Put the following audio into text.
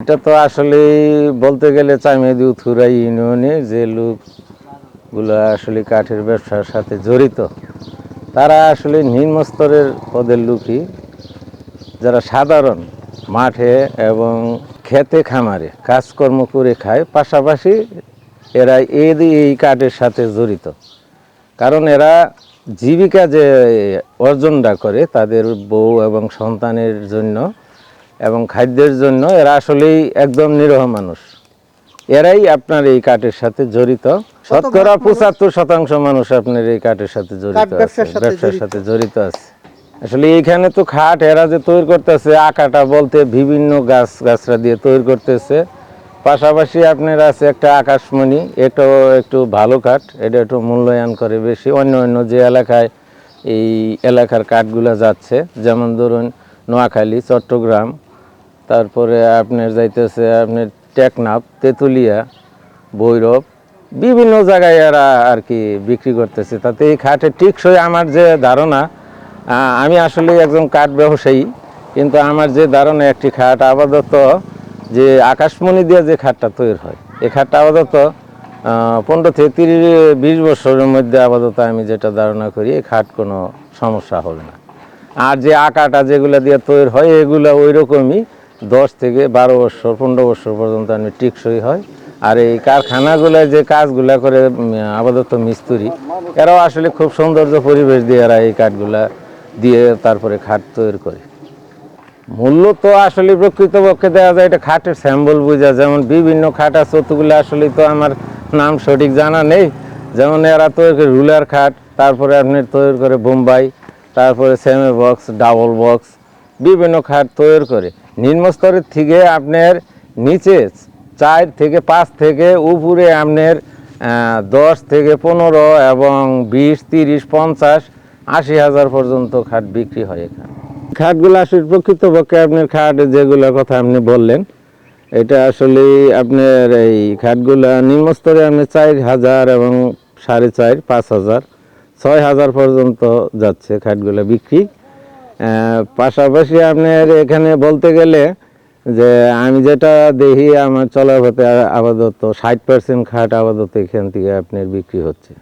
এটা তো আসলে বলতে গেলে চাইমেদি উথুরা ইউনিয়নে যে লোকগুলো আসলে কাঠের ব্যবসার সাথে জড়িত, তারা আসলে নিম্নস্তরের পদের লোকই, যারা সাধারণ মাঠে এবং খেতে খামারে কাজকর্ম করে খায়, পাশাপাশি এরা এই এই কাঠের সাথে জড়িত। কারণ এরা জীবিকা যে অর্জনটা করে তাদের বউ এবং সন্তানের জন্য এবং খাদ্যের জন্য এরা আসলেই একদম নিরহ মানুষ। এরাই আপনার এই কাঠের সাথে জড়িত। শতকরা পঁচাত্তর শতাংশ মানুষ আপনার এই কাঠের সাথে জড়িত আছে। ব্যবসার সাথে জড়িত। আছে। আসলে এইখানে তো খাট এরা যে তৈরি করতেছে আকাটা বলতে বিভিন্ন গাছ গাছরা দিয়ে তৈরি করতেছে। পাশাপাশি আপনার আছে একটা আকাশমণি এটাও একটু ভালো কাঠ। এটা একটু মূল্যায়ন করে বেশি। অন্য অন্য যে এলাকায় এই এলাকার কাঠগুলো যাচ্ছে যেমন ধরুন নোয়াখালী চট্টগ্রাম তারপরে আপনার যাইতেছে আপনার টেকনাফ, তেঁতুলিয়া, ভৈরব, বিভিন্ন জায়গায় এরা আর কি বিক্রি করতেছে। তাতে এই খাটের টিকসই আমার যে ধারণা আমি আসলে একজন কাঠ ব্যবসায়ী, কিন্তু আমার যে ধারণা একটি খাট আপাতত যে আকাশমণি দিয়ে যে খাটটা তৈরি হয় এই খাটটা আপাতত পনেরো থেকে তিরিশ, বিশ বছরের মধ্যে আপাতত আমি যেটা ধারণা করি এই খাট কোনো সমস্যা হবে না। আর যে আঁকাটা যেগুলো দিয়ে তৈরি হয়, এগুলো ওই রকমই দশ থেকে বারো বছর, পনেরো বছর পর্যন্ত আমি টিকসই হয়। আর এই কারখানাগুলো যে কাজগুলা করে আপাতত মিস্ত্রি, এরাও আসলে খুব সৌন্দর্য পরিবেশ দিয়ে এরা এই কাঠগুলা দিয়ে তারপরে খাট তৈরি করে। মূল্য তো আসলে প্রকৃতপক্ষে দেওয়া যায় এটা খাটের স্যাম্বল বোঝা, যেমন বিভিন্ন খাট আছে, অতগুলো আসলে তো আমার নাম সঠিক জানা নেই। যেমন এরা তৈরি করে রুলার খাট, তারপরে আপনি তৈরি করে বোম্বাই, তারপরে সেমে বক্স, ডাবল বক্স, বিভিন্ন খাট তৈরি করে। নিম্নস্তরের থেকে আপনার নিচে চার থেকে পাঁচ থেকে উপরে আপনার দশ থেকে পনেরো এবং বিশ, তিরিশ, পঞ্চাশ, আশি হাজার পর্যন্ত খাট বিক্রি হয় এখানে। খাটগুলো আসলে প্রকৃতপক্ষে আপনার খাট যেগুলোর কথা আপনি বললেন, এটা আসলে আপনার এই খাটগুলা নিম্নস্তরে আপনি চার হাজার এবং সাড়ে চার, পাঁচ হাজার, ছয় হাজার পর্যন্ত যাচ্ছে খাটগুলো বিক্রি। পাশাপাশি আপনার এখানে বলতে গেলে যে আমি যেটা দেখি আমার চলার পথে আপাতত ষাট পার্সেন্ট খাট আপাতত এখান থেকে আপনার বিক্রি হচ্ছে।